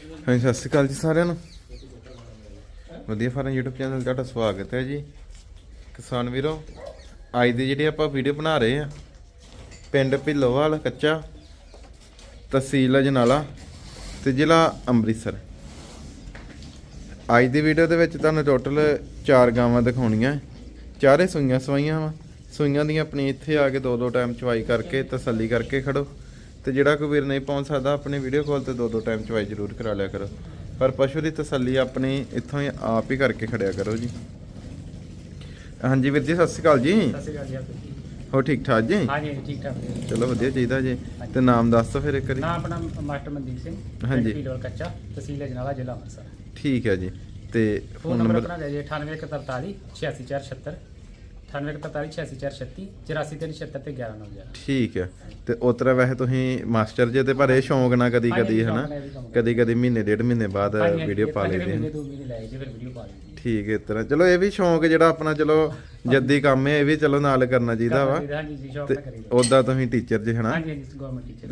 ਹਾਂਜੀ, ਸਤਿ ਸ਼੍ਰੀ ਅਕਾਲ ਜੀ ਸਾਰਿਆਂ ਨੂੰ। ਵਧੀਆ ਫਾਰਮ YouTube ਚੈਨਲ ਤੁਹਾਡਾ ਸਵਾਗਤ ਹੈ ਜੀ। ਕਿਸਾਨ ਵੀਰੋ, ਅੱਜ ਦੀ ਜਿਹੜੀ ਆਪਾਂ ਵੀਡੀਓ ਬਣਾ ਰਹੇ ਆ ਪਿੰਡ ਭਿੱਲੋਵਾਲ, ਕੱਚਾ ਤਹਿਸੀਲ ਅਜਨਾਲਾ ਤੇ ਜ਼ਿਲ੍ਹਾ ਅੰਮ੍ਰਿਤਸਰ। ਅੱਜ ਦੀ ਵੀਡੀਓ ਦੇ ਵਿੱਚ ਤੁਹਾਨੂੰ ਟੋਟਲ 4 ਗਾਵਾਂ ਦਿਖਾਉਣੀਆਂ। ਚਾਰੇ ਸੂਈਆਂ ਸਵਾਈਆਂ ਵਾ। ਸੂਈਆਂ ਦੀਆਂ ਆਪਣੀ ਇੱਥੇ ਆ ਕੇ ਦੋ ਦੋ ਟਾਈਮ ਚਵਾਈ ਕਰਕੇ, ਤਸੱਲੀ ਕਰਕੇ ਖੜੋ। ਤੇ ਜਿਹੜਾ ਕੋਈ ਵੀਰ ਨਹੀਂ ਪਹੁੰਚ ਸਕਦਾ ਆਪਣੀ ਵੀਡੀਓ ਕਾਲ ਤੇ ਦੋ ਦੋ ਟਾਈਮ ਚਵਾਈ ਜ਼ਰੂਰ ਕਰਾ ਲਿਆ ਕਰੋ। ਪਰ ਪਸ਼ੂ ਦੀ ਤਸੱਲੀ ਆਪਣੀ ਇੱਥੋਂ ਹੀ ਆਪ ਹੀ ਕਰਕੇ ਖੜਿਆ ਕਰੋ ਜੀ। ਹਾਂਜੀ ਵੀਰ ਜੀ ਸਤਿ ਸ਼੍ਰੀ ਅਕਾਲ ਜੀ। ਸਤਿ ਸ਼੍ਰੀ ਅਕਾਲ ਜੀ। ਹੋ ਠੀਕ ਠਾਕ ਜੀ? ਹਾਂਜੀ ਠੀਕ ਠਾਕ। ਚਲੋ ਵਧੀਆ ਚਾਹੀਦਾ ਜੀ। ਤੇ ਨਾਮ ਦੱਸ ਦਿਓ ਫਿਰ ਇੱਕ ਵਾਰੀ। ਨਾਮ ਆਪਣਾ ਮਾਸਟਰ ਮਨਦੀਪ ਸਿੰਘ ਹਾਂਜੀ। ਪੀਲੋਲ ਕੱਚਾ ਤਹਿਸੀਲ ਅਜਨਾਲਾ ਜ਼ਿਲ੍ਹਾ ਅੰਮ੍ਰਿਤਸਰ। ਠੀਕ ਹੈ ਜੀ। ਤੇ ਫੋਨ ਨੰਬਰ ਆਪਣਾ ਹੈ ਜੀ 9843 86476 9843 86436 84376 ਤੇ 1190 ਠੀਕ ਹੈ। ਤੇ ਉਤਰਾ ਵੈਸੇ ਤੁਸੀਂ ਮਾਸਟਰ ਜੇ ਤੇ ਪਰ ਇਹ ਸ਼ੌਂਕ ਨਾ ਕਦੀ ਕਦੀ ਹਨਾ? ਕਦੀ ਕਦੀ ਮਹੀਨੇ ਡੇਢ ਮਹੀਨੇ ਬਾਅਦ ਵੀਡੀਓ ਪਾ ਮਹੀਨੇ ਹੈ। ਠੀਕ ਹੈ ਤਰ੍ਹਾਂ। ਚਲੋ ਇਹ ਵੀ ਸ਼ੌਂਕ ਜਿਹੜਾ ਆਪਣਾ ਚਲੋ ਜੱਦੀ ਕੰਮ ਹੈ ਇਹ ਵੀ ਚਲੋ ਨਾਲ ਕਰਨਾ ਚਾਹੀਦਾ ਵਾ। ਤੇ ਉਦਾਂ ਤੁਸੀਂ ਟੀਚਰ ਜੇ ਹਨਾ?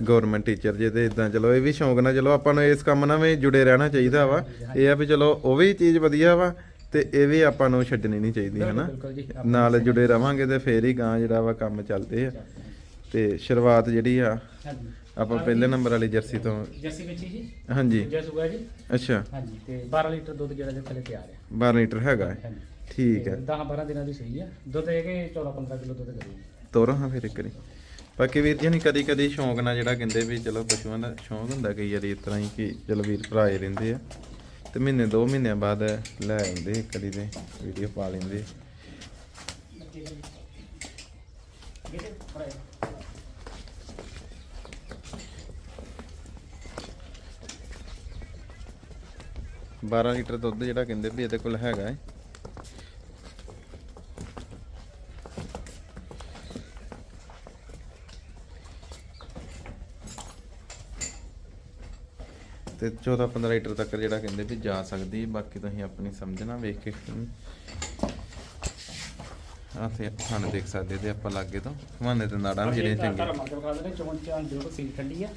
ਗਵਰਨਮੈਂਟ ਟੀਚਰ ਜੇ ਤੇ ਇਦਾਂ ਚਲੋ ਇਹ ਵੀ ਸ਼ੌਂਕ ਨਾਲ ਚਲੋ ਆਪਾਂ ਨੂੰ ਇਸ ਕੰਮ ਨਾਲ ਵੀ ਜੁੜੇ ਰਹਿਣਾ ਚਾਹੀਦਾ ਵਾ। ਇਹ ਆ ਵੀ ਚਲੋ ਉਹ ਵੀ ਚੀਜ਼ ਵਧੀਆ ਵਾ। ਤੇ ਇਹ ਵੀ ਆਪਾਂ ਨੂੰ ਛੱਡਣੀ ਨਹੀਂ ਚਾਹੀਦੀ ਹਨਾ? ਬਿਲਕੁਲ ਜੀ ਨਾਲ ਜੁੜੇ ਰਵਾਂਗੇ ਤੇ ਫੇਰ ਹੀ ਗਾਂ ਜਿਹੜਾ ਵਾ ਕੰਮ ਚੱਲਦੇ ਆ। ਤੇ ਸ਼ੁਰੂਆਤ ਜਿਹੜੀ ਆ ਆਪਾਂ ਪਹਿਲੇ ਨੰਬਰ ਵਾਲੀ ਜਰਸੀ ਤੋਂ ਜੱਸੀ ਵਿੱਚ ਜੀ? ਹਾਂਜੀ। ਦੂਜਾ ਸੂਆ ਜੀ? ਅੱਛਾ। ਹਾਂਜੀ ਤੇ 12 ਲੀਟਰ ਦੁੱਧ ਜਿਹੜਾ ਦੇ ਥੱਲੇ ਤਿਆਰ ਹੈ 12 ਲੀਟਰ ਹੈਗਾ ਹੈ। ਠੀਕ ਹੈ 10 12 ਦਿਨਾਂ ਦੀ ਸਹੀ ਹੈ ਦੁੱਧ ਇਹ ਕਿ 14 15 ਕਿਲੋ ਦੁੱਧ ਕਰੀ ਤੋਰੋ ਹਾਂ ਫਿਰ ਇੱਕ ਵਾਰੀ। ਬਾਕੀ ਵੀਰ ਜੀ ਨਹੀਂ ਕਦੀ ਕਦੀ ਸ਼ੌਂਕ ਨਾਲ ਜਿਹੜਾ ਕਹਿੰਦੇ ਵੀ ਚਲੋ ਪਸ਼ੂਆਂ ਦਾ ਸ਼ੌਂਕ ਹੁੰਦਾ ਕਈ ਵਾਰੀ ਇਸ ਤਰ੍ਹਾਂ ਹੀ ਕਿ ਚਲੋ ਵੀਰ ਭਰਾ ਹੀ ਰਹਿੰਦੇ ਆ। ਤੇ ਮਹੀਨੇ, ਦੋ ਮਹੀਨਿਆਂ ਬਾਅਦ ਲੈ ਆਉਂਦੇ, ਇੱਕ ਵਾਰੀ ਦੇ ਵੀਡੀਓ ਪਾ ਲੈਂਦੇ। ਬਾਰਾਂ ਲੀਟਰ ਦੁੱਧ ਜਿਹੜਾ ਕਹਿੰਦੇ ਵੀ ਇਹਦੇ ਕੋਲ ਹੈਗਾ ਹੈ ਤੇ 14 15 ਲੀਟਰ ਤੱਕ ਜਿਹੜਾ ਕਹਿੰਦੇ ਵੀ ਜਾ ਸਕਦੀ ਬਾਕੀ ਤੁਸੀਂ ਆਪਣੀ ਸਮਝਣਾ ਵੇਖ ਕੇ ਆਹ ਤੇ ਖਾਣ ਦੇਖ ਸਕਦੇ ਤੇ ਆਪਾਂ ਲਾਗੇ ਤੋਂ ਹਵਾਨੇ ਤੇ ਨਾੜਾਂ ਵੀ ਜਿਹੜੀਆਂ ਚੰਗੀਆਂ ਧਰਮ ਮਾਜੋ ਖਾ ਲੈਣੇ ਚੋਣ ਚਾਂ ਜੋ ਸੀ ਠੰਡੀ ਆ।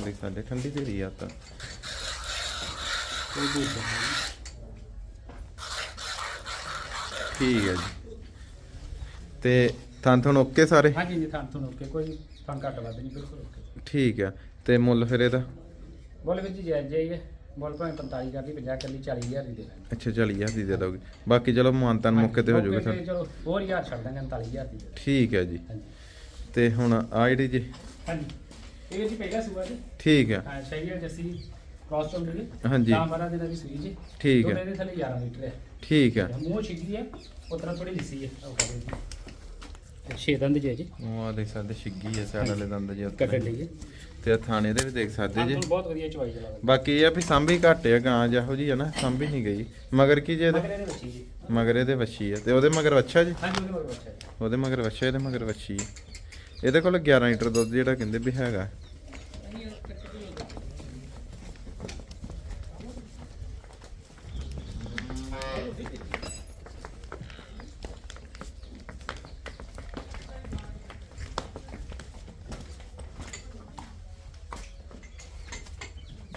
ਦੇਖ ਸਾਡੇ ਠੰਡੀ ਜਿਹੜੀ ਆ ਤਾਂ। ਕੋਈ ਦੂਰ ਠੀਕ ਹੈ ਜੀ। ਤੇ ਥਾਂ ਥਣ ਓਕੇ ਸਾਰੇ? ਹਾਂਜੀ ਜੀ ਥਾਂ ਤੁਹਾਨੂੰ ਓਕੇ ਕੋਈ ਥਾਂ ਘੱਟ ਵੱਧ ਨਹੀਂ ਬਿਲਕੁਲ ਓਕੇ ਠੀਕ ਆ ਤੇ ਮੁੱਲ ਫਿਰ ਇਹਦਾ? ਬੋਲ ਵਿੱਚ ਜੀ ਅੱਜ ਜਾਈਏ ਬੋਲ ਭਾਵੇਂ 45 ਕਰਦੀ 50 ਕਰਦੀ 40000 ਦੀ ਦੇ ਦਾਂਗੇ। ਅੱਛਾ 40000 ਦੀ ਦੇ ਦੋਗੇ। ਬਾਕੀ ਚਲੋ ਮਾਨਤਾਨ ਮੌਕੇ ਤੇ ਹੋ ਜਾਊਗਾ ਸਰ। ਚਲੋ ਹੋਰ ਹਜ਼ਾਰ ਛੱਡ ਦਾਂਗੇ 49000 ਦੀ ਦੇ। ਦਾਂਗੇ। ਠੀਕ ਹੈ ਜੀ। ਹਾਂਜੀ। ਤੇ ਹੁਣ ਆ ਜਿਹੜੀ ਜੀ ਹਾਂਜੀ। ਇਹ ਜੀ ਪਹਿਲਾ ਸੂਆ ਜੀ। ਠੀਕ ਆ। ਹਾਂ ਸ਼ਹੀਆ ਜੱਸੀ ਕ੍ਰਾਸ ਚੋਂ ਮਿਲੀ ਹਾਂਜੀ। 10 12 ਦਿਨਾਂ ਦੀ ਸੂਈ ਜੀ। ਠੀਕ ਹੈ। ਦੁੱਧ ਇਹਦੇ ਥੱਲੇ 11 ਲੀਟਰ ਹੈ ਠੀਕ ਆ। ਮੂੰਹ ਛਿੱਗੀ ਹੈ ਉਤਰਾ ਥੋੜੀ ਲਿੱਸੀ ਹੈ ਉਹ ਕਰੇ ਤੇ ਛੇ ਦੰਦ ਜੇ ਜੀ। ਉਹ ਆ ਦੇਖ ਸਕਦੇ ਛਿੱਗੀ ਹੈ ਸਾਈਡ ਵਾਲੇ ਦੰਦ ਜੀ ਉੱਤੇ। ਕੱਟਣ ਲਈ ਹੈ ਤੇ ਆਹ ਥਾਣੇ ਦੇ ਵੀ ਦੇਖ ਸਕਦੇ ਜੀ। ਤੁਹਾਨੂੰ ਬਹੁਤ ਵਧੀਆ ਚਵਾਈ ਚਲਾ ਬਾਕੀ ਇਹ ਆ ਵੀ ਸਾਂਭੀ ਘੱਟ ਆ ਗਾਂ ਜਿਹੋ ਜੀ ਆ ਨਾ ਸਾਂਭੀ ਨਹੀਂ ਗਈ। ਮਗਰ ਕੀ ਜੇ ਇਹਦੇ? ਮਗਰ ਇਹਦੇ ਬੱਚੀ ਜੀ। ਮਗਰ ਇਹਦੇ ਵੱਛੀ ਆ। ਤੇ ਉਹਦੇ ਮਗਰ ਵੱਛਾ ਜੀ? ਹਾਂਜੀ ਉਹਦੇ ਮਗਰ ਬੱਚਾ ਜੀ। ਉਹਦੇ ਮਗਰ ਵੱਛਾ ਇਹਦੇ ਮਗਰ ਵੱਛੀ ਆ। ਇਹਦੇ ਕੋਲ 11 ਲੀਟਰ ਦੁੱਧ ਜਿਹੜਾ ਕਹਿੰਦੇ ਵੀ ਹੈਗਾ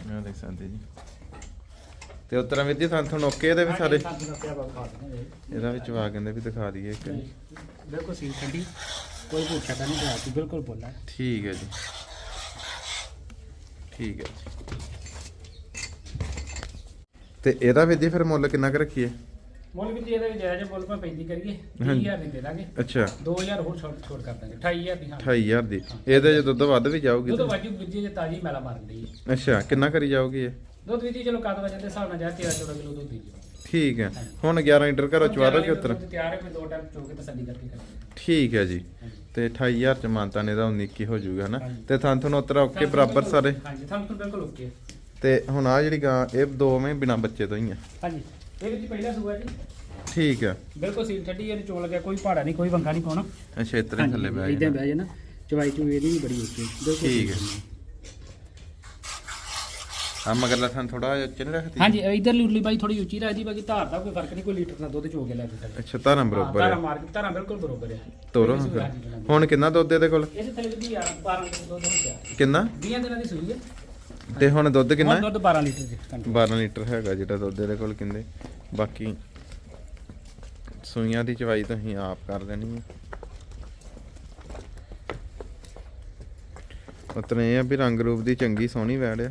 ਆ ਦੇਖ ਸਕਦੇ ਜੀ। ਤੇ ਉਤਰਾ ਵੀਰ ਜੀ ਸਾਨੂੰ ਤੁਹਾਨੂੰ ਓਕੇ ਇਹਦੇ ਵੀ ਸਾਰੇ? ਇਹਦਾ ਵਿੱਚ ਵਾ ਕਹਿੰਦੇ ਵੀ ਦਿਖਾ ਦਈਏ ਇੱਕ। ਬਿਲਕੁਲ ਸੀ ਠੰਡੀ ਕੋਈ ਭੂਖਾ ਤਾਂ ਨਹੀਂ ਸੀ ਬਿਲਕੁਲ ਬੋਲਾ ਠੀਕ ਹੈ ਜੀ। ਠੀਕ ਹੈ ਜੀ। ਤੇ ਇਹਦਾ ਵੀ ਜੀ ਫਿਰ ਮੁੱਲ ਕਿੰਨਾ ਕੁ ਰੱਖੀਏ? ਮੁੱਲ ਵੀ ਜੀ ਇਹਦਾ ਵੀ ਜਾਇਜ਼ ਮੁੱਲ ਪਾ ਪੈਂਦੀ ਕਰੀਏ ਹਾਂਜੀ। 20000 ਦੀ ਦੇ ਦਾਂਗੇ। ਅੱਛਾ। 2000 ਹੋਰ ਛੋਟ ਛੋਟ ਕਰ ਦਾਂਗੇ 28000 ਦੀ ਹਾਂ। 28000 ਦੀ। ਇਹਦੇ ਜੇ ਦੁੱਧ ਵੱਧ ਵੀ ਜਾਊਗੀ ਦੁੱਧ ਵਾਜੂ ਵਿੱਜੇ ਜੇ ਤਾਜੀ ਮੈਲਾ ਮਾਰਨ ਦੀ ਅੱਛਾ ਕਿੰਨਾ ਕਰੀ ਜਾਊਗੀ ਇਹ? ਦੁੱਧ ਵੀ ਜੀ ਚਲੋ ਕਦ ਵਜੇ ਦੇ ਹਿਸਾਬ ਨਾਲ ਜਾ 13 14 ਕਿਲੋ ਦੁੱਧ ਦੀ ਜੀ। ਠੀਕ ਹੈ। ਹੁਣ 11 ਲੀਟਰ ਘਰੋਂ ਚਵਾ ਦੋ ਕਿ ਉਤਰ। ਤਿਆਰ ਹੈ ਕੋਈ ਦੋ ਟਾਈਮ ਚੋ ਕੇ ਤਸੱਲੀ ਕਰਕੇ ਕਰਾਂਗੇ ਠੀਕ ਹੈ ਜੀ। ਤੇ 28000 ਚ ਮਾਨਤਾ ਨੇ ਦਾ 19 ਕੀ ਹੋ ਜਾਊਗਾ ਹਨਾ। ਤੇ ਥਾਂ ਤੁਹਾਨੂੰ ਉਤਰਾ ਓਕੇ ਬਰਾਬਰ ਸਾਰੇ? ਹਾਂਜੀ ਤੁਹਾਨੂੰ ਤਾਂ ਬਿਲਕੁਲ ਓਕੇ ਤੇ ਹੁਣ ਆ ਜਿਹੜੀ ਗਾਂ ਇਹ ਦੋਵੇਂ ਬਿਨਾ ਬੱਚੇ ਤੋਂ ਹੀ ਆ। ਹਾਂਜੀ। ਇਹ ਵੀ ਜੀ ਪਹਿਲਾ ਸੂਆ ਜੀ। ਠੀਕ ਹੈ ਬਿਲਕੁਲ ਸੀਲ ਠੱਡੀ ਇਹਨੂੰ ਚੋਣ ਲੱਗਿਆ ਕੋਈ ਪਹਾੜਾ ਨਹੀਂ ਕੋਈ ਵੰਗਾ ਨਹੀਂ ਪਾਉਣਾ। ਅੱਛਾ ਇਤਰੇ ਥੱਲੇ ਬਹਿ ਇਦਾਂ ਬਹਿ ਜਾਣਾ। ਚਵਾਈ ਚੂ ਇਹਦੀ ਵੀ ਬੜੀ ਓਕੇ ਬਿਲਕੁਲ ਠੀਕ ਹੈ। ਆ ਮਗਰਲਾ ਥਾਂ ਥੋੜਾ ਉੱਚੇ ਨਹੀਂ ਰੱਖਦੀ? ਹਾਂਜੀ ਇਧਰ ਲੁਰਲੀ ਬਾਈ ਥੋੜੀ ਉੱਚੀ ਰੱਖਦੀ ਬਾਕੀ ਧਾਰ ਦਾ ਕੋਈ ਫ਼ਰਕ ਨਹੀਂ ਕੋਈ ਲੀਟਰ ਦਾ ਦੁੱਧ ਚੋ ਕੇ ਲੈ ਕੇ ਸਕਦੇ ਅੱਛਾ ਧਾਰਾਂ ਬਰੋਬਰ ਧਾਰਾ ਹੈ ਮਾਰ ਧਾਰਾ ਬਿਲਕੁਲ ਬਰੋਬਰ ਹੈ। ਤੋਰੋ ਹਾਂ। ਹੁਣ ਕਿੰਨਾ ਦੁੱਧ ਇਹਦੇ ਕੋਲ? ਇਹਦੇ ਥੱਲੇ ਦੀ 12 ਲੀਟਰ ਦੁੱਧ ਹੁੰਦਾ ਕਿੰਨਾ? 20 ਦਿਨਾਂ ਦੀ ਸੂਈ ਹੈ। ਤੇ ਹੁਣ ਦੁੱਧ ਕਿੰਨਾ ਹੁਣ ਹੈ? ਦੁੱਧ 12 ਲੀਟਰ ਦੀ ਕੰਟੀਨਿਊ 12 ਲੀਟਰ ਹੈਗਾ ਜਿਹੜਾ ਦੁੱਧ ਇਹਦੇ ਕੋਲ ਕਿੰਦੇ? ਬਾਕੀ ਸੂਈਆਂ ਦੀ ਚਵਾਈ ਤੁਸੀਂ ਆਪ ਕਰ ਦੇਣੀ ਹੈ ਉਤਨੇ ਇਹ ਆ ਵੀ ਰੰਗ ਰੂਪ ਦੀ ਚੰਗੀ ਸੋਹਣੀ ਵੈੜ ਆ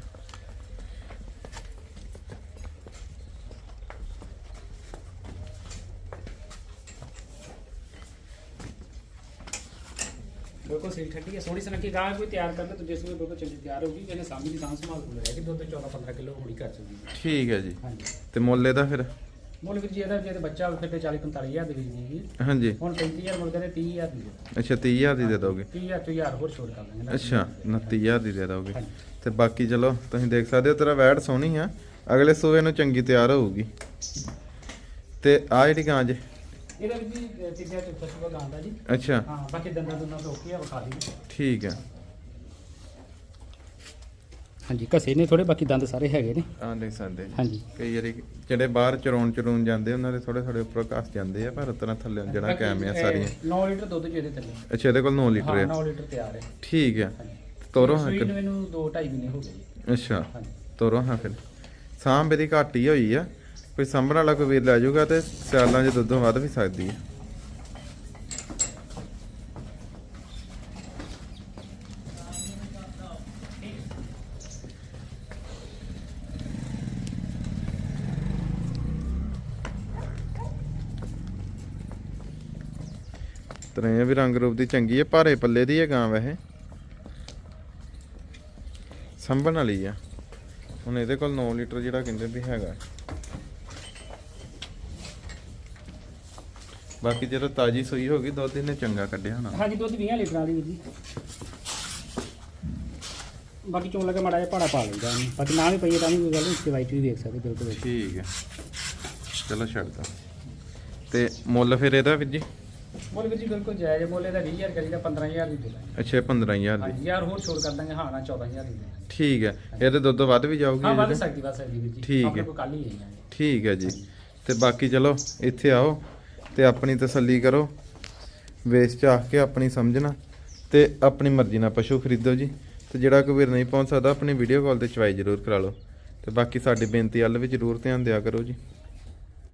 ਬਿਲਕੁਲ ਹੈ ਸੋਹਣੀ ਸੁਨੱਖੀ ਗਾਂ ਕੋਈ ਤਿਆਰ ਕਰਨਾ ਤਾਂ ਜਿਸ ਵੇਲੇ ਬਿਲਕੁਲ ਚੰਗੀ ਤਿਆਰ ਹੋਊਗੀ ਇਹਨੇ ਸਾਂਭੀ ਦੀ ਸਾਂਭ ਸੰਭਾਲ ਕੋਲ ਰਹਿ ਕੇ ਦੁੱਧ 14 15 ਕਿਲੋ ਹੋਣੀ ਕਰ ਚੁੱਕੀ ਹੈ ਠੀਕ ਹੈ ਜੀ। ਹਾਂਜੀ। ਤੇ ਮੁੱਲ ਇਹਦਾ ਫਿਰ? ਮੁੱਲ ਵੀਰ ਜੀ ਇਹਦਾ ਜੇ ਤੇ ਬੱਚਾ ਹੋਵੇ ਫਿਰ ਤੇ 40 45 ਹਜ਼ਾਰ ਦੀ ਵਿਕਦੀ ਹੈ ਹਾਂਜੀ। ਹੁਣ 35000 ਮੁੱਲ ਕਹਿੰਦੇ 30000 ਦੀ ਦੇ ਅੱਛਾ 30000 ਦੀ ਦੇ ਦੋਗੇ? 30000 ਤੋਂ ਹਜ਼ਾਰ ਹੋਰ ਛੋੜ ਕਰ ਦਾਂਗੇ ਨਾ। ਅੱਛਾ 29000 ਦੀ ਦੇ ਦੋਗੇ। ਤੇ ਬਾਕੀ ਚਲੋ ਤੁਸੀਂ ਦੇਖ ਸਕਦੇ ਹੋ ਤੇਰਾ ਵੈੜ ਸੋਹਣੀ ਆ। ਅਗਲੇ ਸੂਏ ਨੂੰ ਚੰਗੀ ਤਿਆਰ ਹੋਊਗੀ। ਤੇ ਆ ਜਿਹੜੀ ਗਾਂ ਜੇ ਇਹਦਾ ਵੀ ਜੀ ਤੀਜਾ ਚੌਥਾ ਸੁਬਾ ਗਾਂ ਦਾ ਜੀ। ਅੱਛਾ। ਹਾਂ ਬਾਕੀ ਦੰਦਾਂ ਦੁੰਦਾਂ ਤੋਂ ਓਕੇ ਆ ਵਿਖਾ ਦੀ ਠੀਕ ਹੈ। ਹਾਂਜੀ ਘਸੇ ਨੇ ਥੋੜੇ ਬਾਕੀ ਦੰਦ ਸਾਰੇ ਹੈਗੇ ਨੇ। ਆ ਸਕਦੇ ਜੀ ਹਾਂਜੀ। ਕਈ ਵਾਰੀ ਜਿਹੜੇ ਬਾਹਰ ਚਰੋਣ ਚਰੂਣ ਜਾਂਦੇ ਉਹਨਾਂ ਦੇ ਥੋੜੇ ਥੋੜੇ ਉੱਪਰ ਘਸ ਜਾਂਦੇ ਆ ਪਰ ਉਤਨਾ ਥੱਲੇ ਜਿਹੜਾ ਕਾਇਮ ਆ ਸਾਰੀਆਂ। 9 ਲੀਟਰ ਦੁੱਧ ਚ ਇਹਦੇ ਥੱਲੇ। ਅੱਛਾ ਇਹਦੇ ਕੋਲ 9 ਲੀਟਰ ਹਾਂ ਹੈ 9 ਲੀਟਰ ਤਿਆਰ ਹੈ ਠੀਕ ਹੈ ਤੋਰੋ ਹਾਂ ਮੈਨੂੰ 2 2.5 ਮਹੀਨੇ ਹੋ ਗਏ। ਅੱਛਾ। ਤੋਰੋ ਹਾਂ ਫਿਰ ਸਾਂਭ ਇਹਦੀ ਘੱਟ ਹੀ ਹੋਈ ਆ। ਕੋਈ ਸਾਂਭਣ ਵਾਲਾ ਕੋਈ ਵੀਰ ਲੈ ਜਾਊਗਾ ਤੇ ਸਿਆਲਾਂ 'ਚ ਦੁੱਧੋਂ ਵੱਧ ਵੀ ਸਕਦੀ ਹੈ। ਤਰੇ ਵੀ ਰੰਗ ਰੂਪ ਦੀ ਚੰਗੀ ਹੈ, ਭਾਰੇ ਪੱਲੇ ਦੀ ਹੈ ਗਾਂ ਵੈਸੇ। ਸੰਭਣ ਵਾਲੀ ਆ। ਹੁਣ ਇਹਦੇ ਕੋਲ 9 ਲੀਟਰ ਜਿਹੜਾ ਕਹਿੰਦੇ ਵੀ ਹੈਗਾ। ਬਾਕੀ ਜਦੋਂ ਤਾਜੀ ਸੂਈ ਹੋ ਗਈ ਦੁੱਧ ਇਹਨੇ ਚੰਗਾ ਕੱਢਿਆ ਹੋਣਾ। ਹਾਂਜੀ ਦੁੱਧ 20 ਲੀਟਰਾਂ ਦੀ ਵੀਰ ਜੀ। ਬਾਕੀ ਚੋਂ ਲੱਗੇ ਮਾੜਾ ਜਿਹਾ ਭਾੜਾ ਪਾ ਲਈਦਾ ਬਾਕੀ ਨਾ ਵੀ ਪਈਏ ਤਾਂ ਵੀ ਕੋਈ ਗੱਲ ਨਹੀਂ ਇੱਥੇ ਵਾਈਟ ਵੀ ਦੇਖ ਸਕਦੇ ਬਿਲਕੁਲ। ਠੀਕ ਹੈ। ਚਲੋ ਛੱਡ ਦੋ ਤੇ ਮੁੱਲ ਫਿਰ ਇਹਦਾ ਵੀਰ ਜੀ? ਮੁੱਲ ਵੀਰ ਜੀ ਬਿਲਕੁਲ ਜਾਇਜ਼। ਮੁੱਲ ਇਹਦਾ 20000 ਕਰੀਦਾ 15000 ਦੀ ਦੇ ਦਾਂਗੇ ਅੱਛਾ ਇਹ 15000 ਦੀ। ਯਾਰ ਹੋਰ ਛੋੜ ਕਰ ਦਾਂਗੇ ਹਾਂ ਨਾ 14000 ਦੀ ਠੀਕ ਹੈ। ਇਹਦੇ ਦੁੱਧ ਵੱਧ ਵੀ ਜਾਊਗੀ ਹਾਂ ਵੱਧ? ਸਕਦੀ ਵੱਧ ਸਕਦੀ ਵੀਰ ਜੀ। ਠੀਕ ਹੈ। ਕੋਲ ਹੀ ਜਾਂਗੇ ਠੀਕ ਹੈ ਜੀ। ਤੇ ਬਾਕੀ ਚਲੋ ਇੱਥੇ ਆਓ। ਤੇ ਆਪਣੀ ਤਸੱਲੀ ਕਰੋ। ਵੇਚ ਚਾਹ ਕੇ ਆਪਣੀ ਸਮਝਣਾ ਤੇ ਆਪਣੀ ਮਰਜ਼ੀ ਨਾਲ ਪਸ਼ੂ ਖਰੀਦੋ ਜੀ। ਤੇ ਜਿਹੜਾ ਕੋਈ ਵੀਰ ਨਹੀਂ ਪਹੁੰਚ ਸਕਦਾ, ਆਪਣੀ ਵੀਡੀਓ ਕਾਲ ਤੇ ਚਵਾਈ ਜ਼ਰੂਰ ਕਰਾ ਲਓ। ਤੇ ਬਾਕੀ ਸਾਡੀ ਬੇਨਤੀ ਵੱਲ ਵੀ ਜ਼ਰੂਰ ਧਿਆਨ ਦਿਆ ਕਰੋ ਜੀ।